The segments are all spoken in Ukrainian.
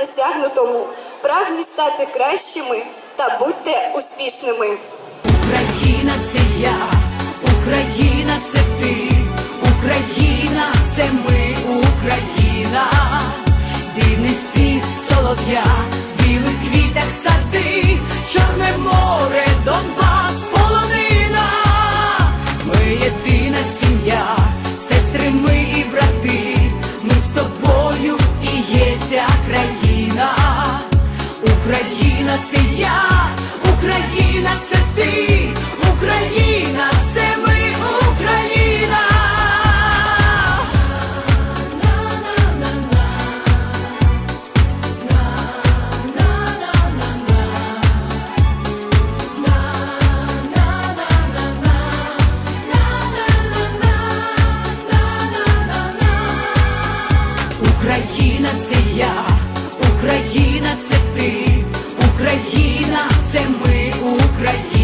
досягнутому. Прагніть стати кращими та будьте успішними. Україна це я, Україна це ти, Україна це ми, Україна, дивний спів солов'я, білих квітах сади, Чорне море, Донбас, Україна це я, Україна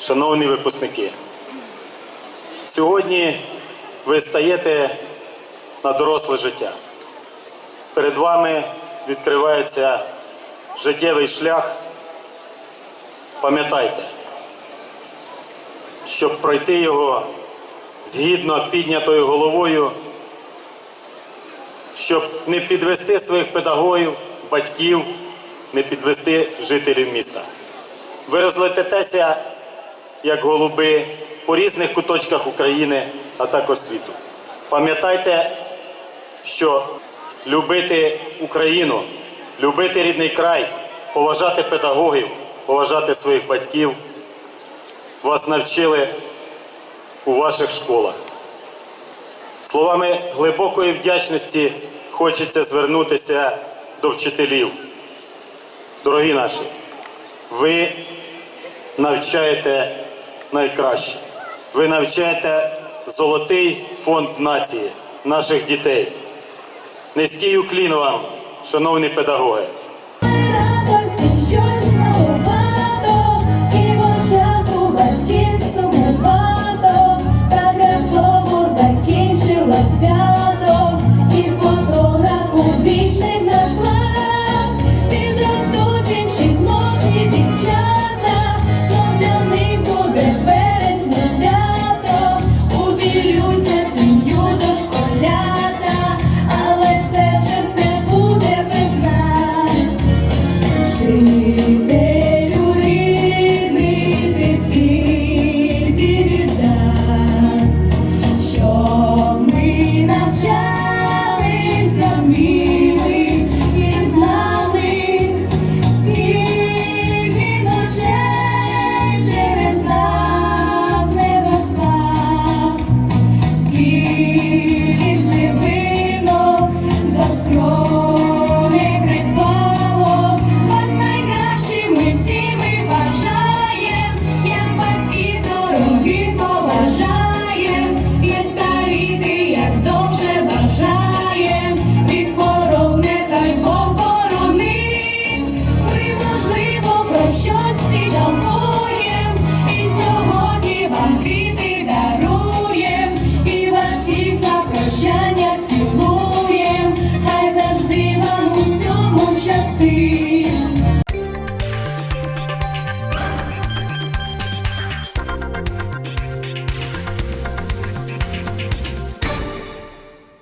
шановні випускники, сьогодні ви стаєте на доросле життя. Перед вами відкривається життєвий шлях. Пам'ятайте, щоб пройти його згідно піднятою головою, щоб не підвести своїх педагогів, батьків, не підвести жителів міста. Ви розлетитеся, як голуби, по різних куточках України, а також світу. Пам'ятайте, що любити Україну, любити рідний край, поважати педагогів, поважати своїх батьків, вас навчили у ваших школах. Словами глибокої вдячності хочеться звернутися до вчителів. Дорогі наші, ви навчаєте найкраще. Ви навчаєте золотий фонд нації, наших дітей. Низький уклін вам, шановні педагоги.